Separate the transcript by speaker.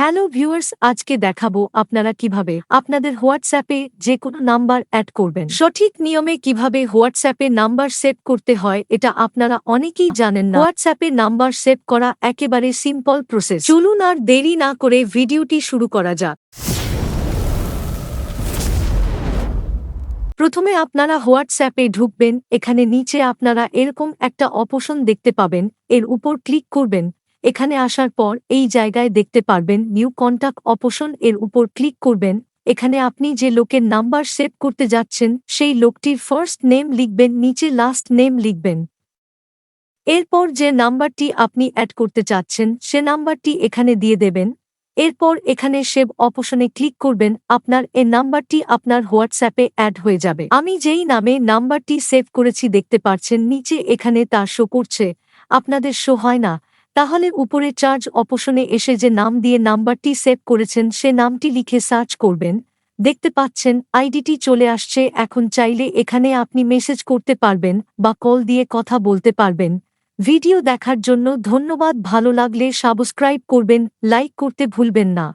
Speaker 1: Hello viewers, আজকে দেখাবো আপনারা কীভাবে আপনাদের হোয়াটসঅ্যাপে যে কোনো নাম্বার অ্যাড করবেন। সঠিক নিয়মে কীভাবে হোয়াটসঅ্যাপে নাম্বার সেভ করতে হয়, এটা আপনারা অনেকেই জানেন না। হোয়াটসঅ্যাপে নাম্বার সেভ করা একেবারে সিম্পল প্রসেস। চলুন আর দেরি না করে ভিডিওটি শুরু করা যাক। প্রথমে আপনারা হোয়াটসঅ্যাপে ঢুকবেন, এখানে নিচে আপনারা এরকম একটা অপশন দেখতে পাবেন, এর উপর ক্লিক করবেন এখানে আসার পর এই জায়গায় দেখতে পারবেন নিউ কন্টাক্ট অপশন এর উপর ক্লিক করবেন। এখানে আপনি যে লোকের নাম্বার সেভ করতে যাচ্ছেন, সেই লোকটির ফার্স্ট নেম লিখবেন, নিচে লাস্ট নেম লিখবেন। এরপর যে নাম্বারটি আপনি অ্যাড করতে চাচ্ছেন, সে নাম্বারটি এখানে দিয়ে দেবেন। এরপর এখানে সেভ অপশনে ক্লিক করবেন, আপনার এ নাম্বারটি আপনার হোয়াটসঅ্যাপে অ্যাড হয়ে যাবে। আমি যেই নামে নাম্বারটি সেভ করেছি দেখতে পাচ্ছেন, নিচে এখানে তা শো করছে। আপনাদের শো হয় না। তাহলে উপরে চার্জ অপশনে এসে যে নাম দিয়ে নাম্বারটি সেভ করেছেন, সে নামটি লিখে সার্চ করবেন। দেখতে পাচ্ছেন আইডিটি চলে আসছে। এখন চাইলে এখানে আপনি মেসেজ করতে পারবেন বা কল দিয়ে কথা বলতে পারবেন। ভিডিও দেখার জন্য ধন্যবাদ। ভালো লাগলে সাবস্ক্রাইব করবেন লাইক করতে ভুলবেন না।